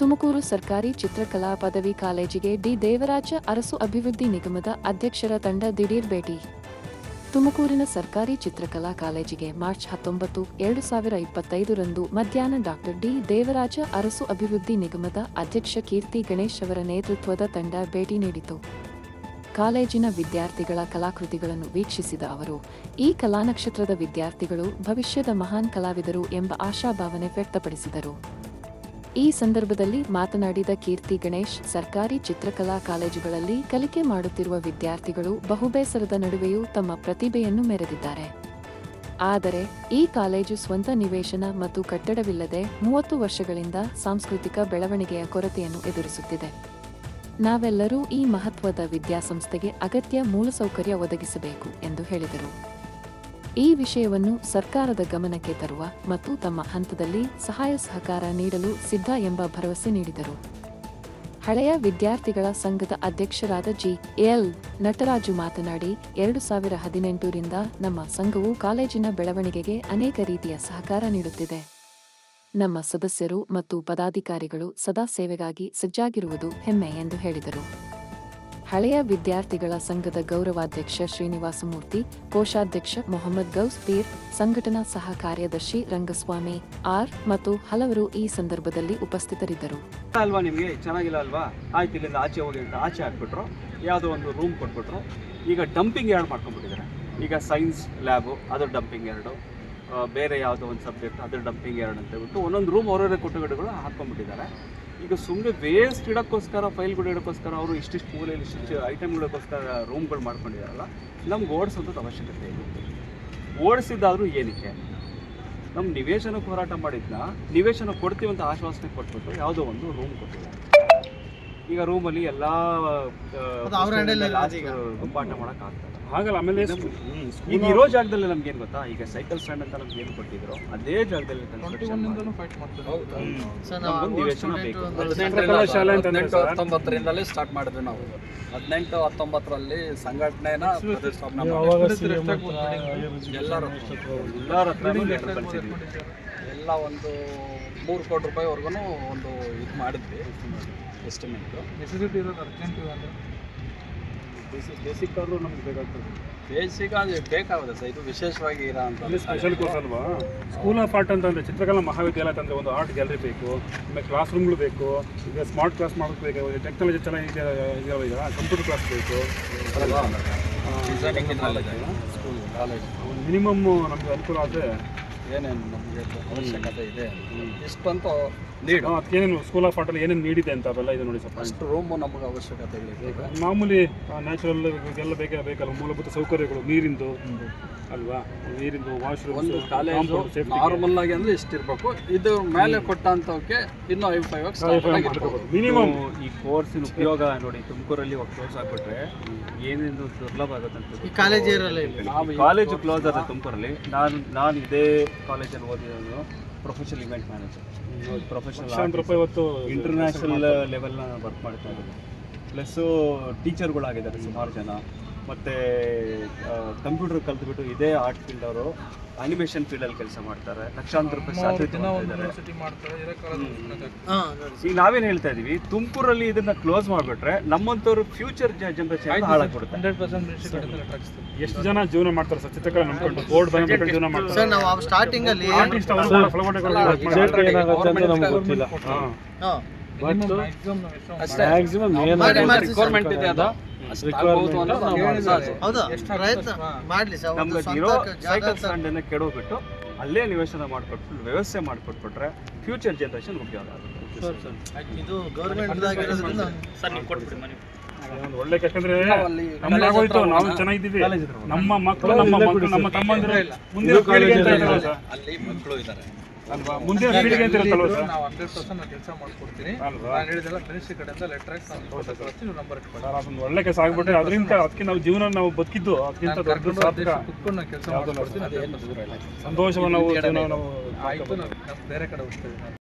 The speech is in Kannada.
ತುಮಕೂರು ಸರ್ಕಾರಿ ಚಿತ್ರಕಲಾ ಪದವಿ ಕಾಲೇಜಿಗೆ ಡಿ. ದೇವರಾಜ ಅರಸು ಅಭಿವೃದ್ಧಿ ನಿಗಮದ ಅಧ್ಯಕ್ಷರ ತಂಡ ದಿಢೀರ್ ಭೇಟಿ. ತುಮಕೂರಿನ ಸರ್ಕಾರಿ ಚಿತ್ರಕಲಾ ಕಾಲೇಜಿಗೆ ಮಾರ್ಚ್ ಹತ್ತೊಂಬತ್ತು, ಎರಡು ಸಾವಿರ ಇಪ್ಪತ್ತೈದರಂದು ಮಧ್ಯಾಹ್ನ ಡಾಕ್ಟರ್ ಡಿ. ದೇವರಾಜ ಅರಸು ಅಭಿವೃದ್ಧಿ ನಿಗಮದ ಅಧ್ಯಕ್ಷ ಕೀರ್ತಿ ಗಣೇಶ್ ಅವರ ನೇತೃತ್ವದ ತಂಡ ಭೇಟಿ ನೀಡಿತು. ಕಾಲೇಜಿನ ವಿದ್ಯಾರ್ಥಿಗಳ ಕಲಾಕೃತಿಗಳನ್ನು ವೀಕ್ಷಿಸಿದ ಅವರು, ಈ ಕಲಾನಕ್ಷತ್ರದ ವಿದ್ಯಾರ್ಥಿಗಳು ಭವಿಷ್ಯದ ಮಹಾನ್ ಕಲಾವಿದರು ಎಂಬ ಆಶಾಭಾವನೆ ವ್ಯಕ್ತಪಡಿಸಿದರು. ಈ ಸಂದರ್ಭದಲ್ಲಿ ಮಾತನಾಡಿದ ಕೀರ್ತಿ ಗಣೇಶ್, ಸರ್ಕಾರಿ ಚಿತ್ರಕಲಾ ಕಾಲೇಜುಗಳಲ್ಲಿ ಕಲಿಕೆ ಮಾಡುತ್ತಿರುವ ವಿದ್ಯಾರ್ಥಿಗಳು ಬಹುಬೇಸರದ ನಡುವೆಯೂ ತಮ್ಮ ಪ್ರತಿಭೆಯನ್ನು ಮೆರೆದಿದ್ದಾರೆ. ಆದರೆ, ಈ ಕಾಲೇಜು ಸ್ವಂತ ನಿವೇಶನ ಮತ್ತು ಕಟ್ಟಡವಿಲ್ಲದೆ ಮೂವತ್ತು ವರ್ಷಗಳಿಂದ ಸಾಂಸ್ಕೃತಿಕ ಬೆಳವಣಿಗೆಯ ಕೊರತೆಯನ್ನು ಎದುರಿಸುತ್ತಿದೆ. ನಾವೆಲ್ಲರೂ ಈ ಮಹತ್ವದ ವಿದ್ಯಾಸಂಸ್ಥೆಗೆ ಅಗತ್ಯ ಮೂಲಸೌಕರ್ಯ ಒದಗಿಸಬೇಕು ಎಂದು ಹೇಳಿದರು. ಈ ವಿಷಯವನ್ನು ಸರ್ಕಾರದ ಗಮನಕ್ಕೆ ತರುವ ಮತ್ತು ತಮ್ಮ ಹಂತದಲ್ಲಿ ಸಹಾಯ ಸಹಕಾರ ನೀಡಲು ಸಿದ್ಧ ಎಂಬ ಭರವಸೆ ನೀಡಿದರು. ಹಳೆಯ ವಿದ್ಯಾರ್ಥಿಗಳ ಸಂಘದ ಅಧ್ಯಕ್ಷರಾದ ಜಿ. ಎಲ್. ನಟರಾಜು ಮಾತನಾಡಿ, ಎರಡು ಸಾವಿರ ಹದಿನೆಂಟರಿಂದ ನಮ್ಮ ಸಂಘವು ಕಾಲೇಜಿನ ಬೆಳವಣಿಗೆಗೆ ಅನೇಕ ರೀತಿಯ ಸಹಕಾರ ನೀಡುತ್ತಿದೆ. ನಮ್ಮ ಸದಸ್ಯರು ಮತ್ತು ಪದಾಧಿಕಾರಿಗಳು ಸದಾ ಸೇವೆಗಾಗಿ ಸಜ್ಜಾಗಿರುವುದು ಹೆಮ್ಮೆ ಎಂದು ಹೇಳಿದರು. ಹಳೆಯ ವಿದ್ಯಾರ್ಥಿಗಳ ಸಂಘದ ಗೌರವಾಧ್ಯಕ್ಷ ಶ್ರೀನಿವಾಸಮೂರ್ತಿ, ಕೋಶಾಧ್ಯಕ್ಷ ಮೊಹಮ್ಮದ್ ಗೌಸ್ ಪೀರ್, ಸಂಘಟನಾ ಸಹ ಕಾರ್ಯದರ್ಶಿ ರಂಗಸ್ವಾಮಿ ಆರ್ ಮತ್ತು ಹಲವರು ಈ ಸಂದರ್ಭದಲ್ಲಿ ಉಪಸ್ಥಿತರಿದ್ದರು. ಅಲ್ವಾ ನಿಮಗೆ? ಚೆನ್ನಾಗಿಲ್ಲ ಅಲ್ವಾ? ಆಯ್ತು, ಇಲ್ಲಿಂದ ಆಚೆ ಹೋಗಿ ಅಂತ ಆಚೆ ಹಾಕ್ಬಿಟ್ರು ಯಾವುದೋ ಒಂದು ರೂಮ್ ಕೊಟ್ಬಿಟ್ರು. ಈಗ ಡಂಪಿಂಗ್ ಎರಡು ಮಾಡ್ಕೊಂಡ್ಬಿಟ್ಟಿದ್ದಾರೆ? ಈಗ ಸೈನ್ಸ್ ಲ್ಯಾಬು ಅದು ಡಂಪಿಂಗ್ ಎರಡು. ಬೇರೆ ಯಾವುದೋ ಒಂದು ಸಬ್ಜೆಕ್ಟ್ ಅದು ಡಂಪಿಂಗ್ ಎರಡು ಅಂತ ಹೇಳ್ಬಿಟ್ಟು ಒಂದೊಂದು ರೂಮ್ ಅವರವರೇ ಕೊಟ್ಟುಗಡೆಗಳು ಹಾಕ್ಕೊಂಡ್ಬಿಟ್ಟಿದ್ದಾರೆ. ಈಗ ಸುಮ್ಮನೆ ವೇಸ್ಟ್ ಇಡೋಕ್ಕೋಸ್ಕರ ಫೈಲ್ಗಳು ಇಡೋಕ್ಕೋಸ್ಕರ ಅವರು ಇಷ್ಟಿಷ್ಟು ಮೂಲೆಯಲ್ಲಿ ಇಷ್ಟಿಷ್ಟು ಐಟಮ್ಗಳಿಗೋಸ್ಕರ ರೂಮ್ಗಳು ಮಾಡ್ಕೊಂಡಿದ್ದಾರಲ್ಲ ನಮ್ಗೆ ಓಡಿಸೋದು ಅವಶ್ಯಕತೆ ಇದೆ ಓಡಿಸಿದ್ದಾದರೂ ಏನಕ್ಕೆ? ನಮ್ಮ ನಿವೇಶನಕ್ಕೆ ಹೋರಾಟ ಮಾಡಿದ್ನ, ನಿವೇಶನ ಕೊಡ್ತೀವಿ ಅಂತ ಆಶ್ವಾಸನೆ ಕೊಟ್ಬಿಟ್ಟು ಯಾವುದೋ ಒಂದು ರೂಮ್ ಕೊಟ್ಟಿದ್ದಾರೆ. ಈಗ ರೂಮಲ್ಲಿ ಎಲ್ಲ ಗುಂಪಾಟ ಮಾಡಕ್ ಆಗ್ತದೆ ಹಾಗಲ್ಲ ಆಮೇಲೆ ಈಗ ಇರೋ ಜಾಗದಲ್ಲಿ ನಮ್ಗೆ ಏನ್ ಗೊತ್ತಾ? ಈಗ ಸೈಕಲ್ ಸ್ಟ್ಯಾಂಡ್ ಅಂತ ನಮ್ಗೆ ಏನು ಕೊಟ್ಟಿದ್ರು? ಅದೇ ಜಾಗದಲ್ಲಿ ಹತ್ತೊಂಬತ್ತರಿಂದಲೇ ಸ್ಟಾರ್ಟ್ ಮಾಡಿದ್ವಿ ನಾವು. ಹದಿನೆಂಟು ಹತ್ತೊಂಬತ್ತರಲ್ಲಿ ಸಂಘಟನೆನ ಪ್ರತಿಷ್ಠಾಪನೆ. ಎಲ್ಲರೂ. ಎಲ್ಲರ. ಎಲ್ಲ ಒಂದು ಮೂರು ಕೋಟಿ ರೂಪಾಯಿವರೆಗೂ ಒಂದು ಇದು ಮಾಡಿದ್ವಿ ಎಸ್ಟಿಮೇಟು ಬೇಸಿಕ್ ಬೇಸಿಕ್ ಆದರೂ ನಮ್ಗೆ ಬೇಕಾಗ್ತದೆ. ಬೇಸಿಕ್ ಆದರೆ ಬೇಕಾಗುತ್ತೆ ಸರ್ ಇದು ವಿಶೇಷವಾಗಿ ಇರೋ ಅಂತ. ಸ್ಪೆಷಲ್ ಕೋರ್ಸ್ ಅಲ್ವಾ? ಸ್ಕೂಲ್ ಆಫ್ ಆರ್ಟ್ ಅಂತಂದರೆ ಚಿತ್ರಕಲಾ ಮಹಾವಿದ್ಯಾಲಯ ಅಂತಂದರೆ ಒಂದು ಆರ್ಟ್ ಗ್ಯಾಲರಿ ಬೇಕು ಆಮೇಲೆ ಕ್ಲಾಸ್ ರೂಮ್ಗಳು ಬೇಕು ಈಗ ಸ್ಮಾರ್ಟ್ ಕ್ಲಾಸ್ ಮಾಡೋಕೆ ಬೇಕು ಟೆಕ್ನಾಲಜಿ ಚೆನ್ನಾಗಿ ಇದಾವೆ ಈಗ ಕಂಪ್ಯೂಟರ್ ಕ್ಲಾಸ್ ಬೇಕು. ಡಿಸೈನಿಂಗ್ ಸ್ಕೂಲ್ ಕಾಲೇಜ್ ಒಂದು ಮಿನಿಮಮ್ ನಮಗೆ ಅನುಕೂಲ ಆದರೆ ಏನೇನು ನಮಗೆ ಅವಶ್ಯಕತೆ ಇದೆ ಇಷ್ಟಂತೂ ನೀಡು. ಅದಕ್ಕೇನೇನು ಸ್ಕೂಲ್ ಆಫ್ ಆರ್ಟಲ್ಲಿ ಏನೇನು ನೀಡಿದೆ ಅಂತ ಅವೆಲ್ಲ ಇದು ನೋಡಿ ಸ್ವಲ್ಪ ಅಷ್ಟು ರೂಮು ನಮಗೆ ಅವಶ್ಯಕತೆ ಇದೆ ಮಾಮೂಲಿ ನ್ಯಾಚುರಲ್ ಎಲ್ಲ ಬೇಕೇ ಬೇಕಲ್ಲ ಮೂಲಭೂತ ಸೌಕರ್ಯಗಳು ನೀರಿಂದು ಅಲ್ವಾ? ನೀರಿಂದು ವಾಶ್ರೂಮ್ ಒಂದು ಕಾಲೇಜು ನಾರ್ಮಲ್ ಆಗಿ ಅಂದ್ರೆ ಇಷ್ಟಿರ್ಬೇಕು. ಇದು ಮೇಲೆ ಕೊಟ್ಟಂತವಕ್ಕೆ ಇನ್ನೂ ಐದು ಫೈವ್ ಮಿನಿಮಮ್ ಈ ಕೋರ್ಸಿನ ಉಪಯೋಗ ನೋಡಿ ತುಮಕೂರಲ್ಲಿ ಒಂದು ಕೋರ್ಸ್ ಹಾಕ್ಬಿಟ್ರೆ ಏನೇನು ದುರ್ಲಭ ಆಗುತ್ತೆ ಅಂತ ಈ ಕಾಲೇಜ್ ಇರಲ್ಲ ನಾವು ಕಾಲೇಜು ಕ್ಲೋಸ್ ಆದ ತುಮಕೂರಲ್ಲಿ. ನಾನು ನಾನು ಇದೇ ಕಾಲೇಜಲ್ಲಿ ಓದಿರೋದು ಪ್ರೊಫೆಷನಲ್ ಇವೆಂಟ್ ಮ್ಯಾನೇಜರ್ ಪ್ರೊಫೆಷನಲ್ ಇವತ್ತು ಇಂಟರ್ನ್ಯಾಷನಲ್ ಲೆವೆಲ್ನ ವರ್ಕ್ ಮಾಡ್ತಾ ಇದ್ದೀನಿ ಪ್ಲಸ್ಸು ಟೀಚರ್ಗಳಾಗಿದ್ದಾರೆ ಸುಮಾರು ಜನ. ಮತ್ತು ಕಂಪ್ಯೂಟರ್ ಕಲ್ತ್ಬಿಟ್ಟು ಇದೇ ಆರ್ಟ್ ಫೀಲ್ಡ್ ಅವರು ಅನಿಮೇಷನ್ ಫೀಲ್ಡಲ್ಲಿ ಕೆಲಸ ಮಾಡ್ತಾರೆ. ಲಕ್ಷಾಂತರ ರೂಪಾಯಿ ಈಗ ನಾವೇನು ಹೇಳ್ತಾ ಇದೀವಿ ತುಮಕೂರಲ್ಲಿ ಇದನ್ನ ಕ್ಲೋಸ್ ಮಾಡಿಬಿಟ್ರೆ ನಮ್ಮಂಥವ್ರು ಫ್ಯೂಚರ್ ಜನರೇಷನ್ ಹಾಳಾಗ್ಬಿಡುತ್ತೆ ಎಷ್ಟು ಜನ ಜೀವನ ಮಾಡ್ತಾರೆ ಸರ್? ಚಿತ್ರಕಲೆ ನಂಬ್ಕೊಂಡು ಬೋರ್ಡ್ ಜೀವನ ಮಾಡ್ತಾರೆ. ಸರ್ ನಾವು ಸ್ಟಾರ್ಟಿಂಗ್ ಅಲ್ಲಿ ಸರ್. ರಿಕ್ವೈರ್ಮೆಂಟ್ ಇದೆ ಅದು ಹೌದಾ? ಪ್ರಯತ್ನ ಮಾಡ್ಲಿ ಸರ್ ಒಂದು ನಮ್ಗೆ ಸ್ವಂತ ಇರೋ ಜಾಗ ಸೈಕಲ್ ಅಂತ- ಸ್ಟ್ಯಾಂಡನ್ನು ಕೆಡೋಗ್ಬಿಟ್ಟು ಅಲ್ಲೇ ನಿವೇಶನ ಮಾಡಿಕೊಟ್ಟು ವ್ಯವಸ್ಥೆ ಮಾಡ್ಕೊಟ್ಬಿಟ್ರೆ ಫ್ಯೂಚರ್ ಜನರೇಷನ್ ಉಪಯೋಗ ಆಗುತ್ತೆ. ಇದು ಗೌರ್ಮೆಂಟ್ ಆಗಿರೋದ್ರಿಂದ ಒಂದು ಒಳ್ಳೆ ಯಾಕಂದ್ರೆ ಅಲ್ಲಿ ನಮ್ಗೆ ಆಗೋಯ್ತು ನಾವು ಚೆನ್ನಾಗಿದ್ದೀವಿ. ನಮ್ಮ ಮಕ್ಕಳು ನಮ್ಮ ಮಕ್ಕಳು ನಮ್ಮ ತಮ್ಮಂದಿರು ಮುಂದಿನ ಪೀಳಿಗೆ ಅಂತ ಇರ್ತಾರಲ್ಲ ಸರ್ ಅಲ್ಲಿ ಮಕ್ಕಳು ಇದ್ದಾರೆ. ಪೀಳಿಗೆ ಅಂತ ಇರುತ್ತಲ್ವ ನಾವು ಹಂಡ್ರೆಡ್ ಪರ್ಸೆಂಟ್ ಕೆಲಸ ಮಾಡ್ಕೊಡ್ತೀನಿ. ನಾನು ಹೇಳಿದೆಲ್ಲ ಕಡೆಯಿಂದ ಲೆಟರ್ ನಾನು ಕಳಿಸ್ತೀನಿ ನಂಬರ್ ಅದೊಂದು ಒಳ್ಳೆ ಕೆಲಸ ಆಗ್ಬಿಟ್ರೆ ಅದರಿಂದ ಅದಕ್ಕೆ ನಾವು ಜೀವನ ನಾವು ಬದುಕಿದ್ದು ಅದಕ್ಕಿಂತ ದೊಡ್ಡ ಕರ್ಕೊಂಡು ಸಾರ್ಥಕ ಕುತ್ಕೊಂಡು ನಾನು ಕೆಲಸ ಮಾಡ್ಕೊಡ್ತೀನಿ ಅದೇ ಸಂತೋಷವನ್ನು ನಾವು ಬೇರೆ ಕಡೆ ಹೋಗ್ತೀನಿ